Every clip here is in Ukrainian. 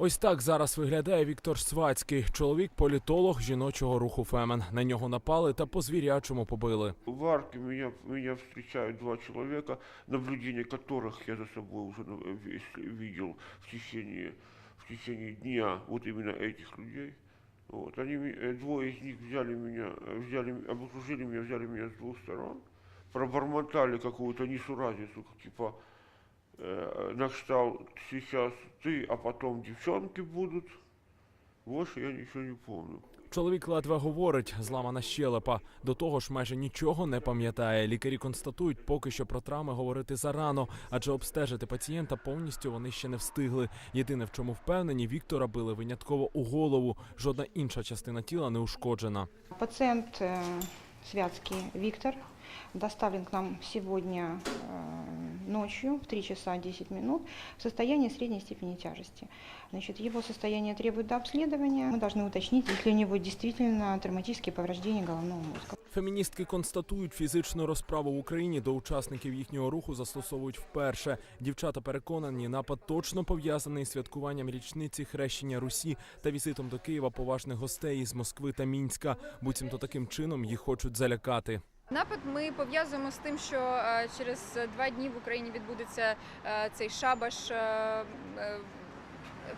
Ось так зараз виглядає Віктор Свацький, чоловік політолог жіночого руху Фемен. На нього напали та по звірячому побили. В арке меня, меня встречают два человека, наблюдение которых я за собой уже ну, весь видел в течение, в течение дня вот именно этих людей. Вот, они, ми- э, двое из них взяли меня, э, взяли, м- обокружили меня, взяли меня с двух сторон, пробормотали какую-то несуразицу, типа э, на кшталт сейчас ты, а потом девчонки будут. Больше я ничего не помню. Чоловік ледве говорить, зламана щелепа. До того ж, майже нічого не пам'ятає. Лікарі констатують, поки що про травми говорити зарано, адже обстежити пацієнта повністю вони ще не встигли. Єдине, в чому впевнені, Віктора били винятково у голову. Жодна інша частина тіла не ушкоджена. Пациент э, Святский Виктор доставлен к нам сегодня э, ночью в 3 часа 10 минут в состоянии средней степени тяжести. Значит, его состояние требует дообследования. Мы должны уточнить, если у него действительно травматические повреждения головного мозга. Феміністки констатують, фізичну розправу в Україні до учасників їхнього руху застосовують вперше. Дівчата переконані, напад точно пов'язаний з святкуванням річниці хрещення Русі та візитом до Києва поважних гостей із Москви та Мінська. Буцімто таким чином їх хочуть залякати. Напад ми пов'язуємо з тим, що е, через два дні в Україні відбудеться е, цей шабаш.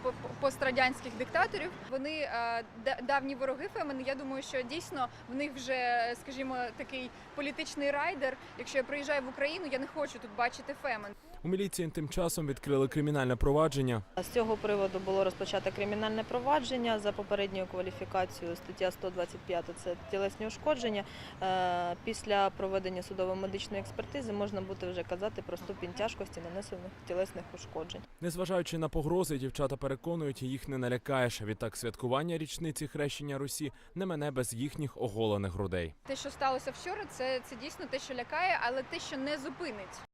По- по- Пострадянських диктаторів вони е, давні вороги Фемени. Я думаю, що дійсно в них вже, скажімо, такий політичний райдер. Якщо я приїжджаю в Україну, я не хочу тут бачити Фемен. У міліції тим часом відкрили кримінальне провадження. З цього приводу було розпочато кримінальне провадження за попередньою кваліфікацією стаття 125 – це тілесні ушкодження. Е, Після проведення судово-медичної експертизи можна буде вже казати про ступінь тяжкості нанесених тілесних ушкоджень. Незважаючи на погрози, дівчата переконують, їх не налякаєш. Відтак святкування річниці хрещення Русі не мене без їхніх оголених грудей. Те, що сталося вчора, це, це дійсно те, що лякає, але те, що не зупинить